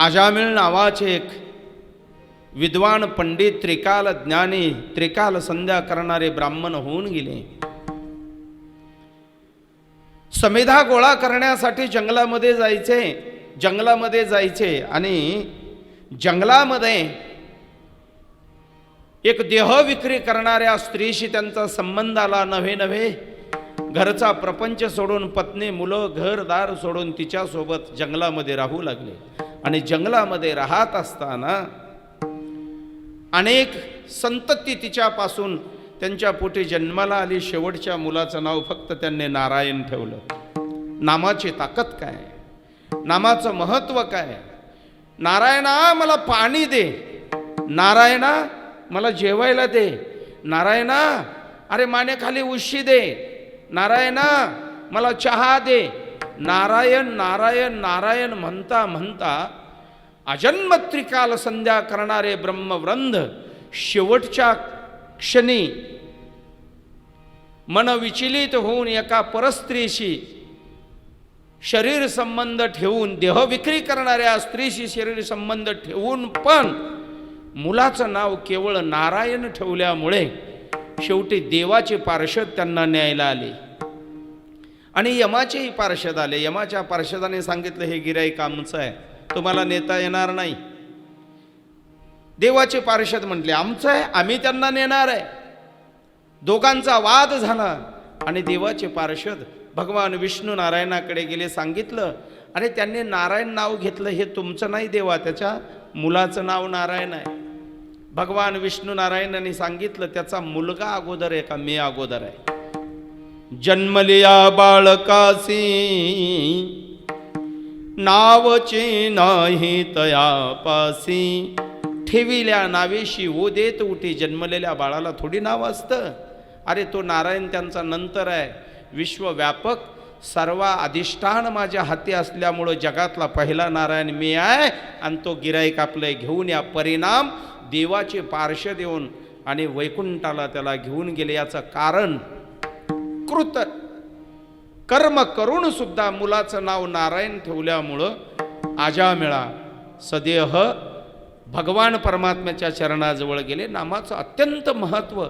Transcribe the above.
आजामिळ नावाचे एक विद्वान पंडित त्रिकाल ज्ञानी त्रिकाल संध्या करणारे ब्राह्मण होऊन गेले. समेधा गोळा करण्यासाठी जंगलामध्ये जायचे जंगलामध्ये जायचे आणि जंगलामध्ये एक देह विक्री करणाऱ्या स्त्रीशी त्यांचा संबंध आला नव्हे नव्हे. घरचा प्रपंच सोडून पत्नी मुलं घरदार सोडून तिच्यासोबत जंगलामध्ये राहू लागले. आणि जंगलामध्ये राहत असताना अनेक संतती तिच्यापासून त्यांच्या पोटी जन्माला आली. शेवटच्या मुलाचं नाव फक्त त्यांनी नारायण ठेवलं. नामाची ताकद काय? नामाचं महत्त्व काय? नारायणा मला पाणी दे. नारायणा मला जेवायला दे. नारायणा अरे मानेखाली उशी दे. नारायणा मला चहा दे. नारायण नारायण नारायण म्हणता म्हणता अजन्म त्रिकाल संध्या करणारे ब्रह्मवृंद शेवटच्या क्षणी मन विचलित होऊन एका परस्त्रीशी शरीर संबंध ठेवून देह विक्री करणाऱ्या स्त्रीशी शरीर संबंध ठेवून पण मुलाचं नाव केवळ नारायण ठेवल्यामुळे शेवटी देवाचे पार्षद त्यांना न्यायला आले. आणि यमाचेही पार्षद आले. यमाच्या पार्षदाने सांगितलं हे गिराई आमचं आहे. तुम्हाला नेता येणार नाही. देवाचे पार्षद म्हटले आमचं आहे आम्ही त्यांना नेणार आहे. दोघांचा वाद झाला आणि देवाचे पार्षद भगवान विष्णू नारायणाकडे गेले सांगितलं आणि त्यांनी नारायण नाव घेतलं हे तुमचं नाही देवा त्याच्या मुलाचं नाव नारायण आहे. भगवान विष्णू नारायणाने सांगितलं त्याचा मुलगा अगोदर आहे का? मी अगोदर आहे. जन्मलिया बाळकासी. नावचे नाही तयापासी. ठेविल्या नावेशी ओ देत उठे. जन्मलेल्या बाळाला थोडी नाव असतं. अरे तो नारायण त्यांचा नंतर आहे. विश्वव्यापक सर्व अधिष्ठान माझ्या हाती असल्यामुळं जगातला पहिला नारायण मी आहे. आणि तो गिराईक आपलं घेऊन या परिणाम देवाचे पार्श्व देऊन आणि वैकुंठाला त्याला घेऊन गेले. याचं कारण कृत कर्म करून सुद्धा मुलाचं नाव नारायण ठेवल्यामुळं आजामिळा सदेह भगवान परमात्म्याच्या चरणाजवळ गेले. नामाचं अत्यंत महत्त्व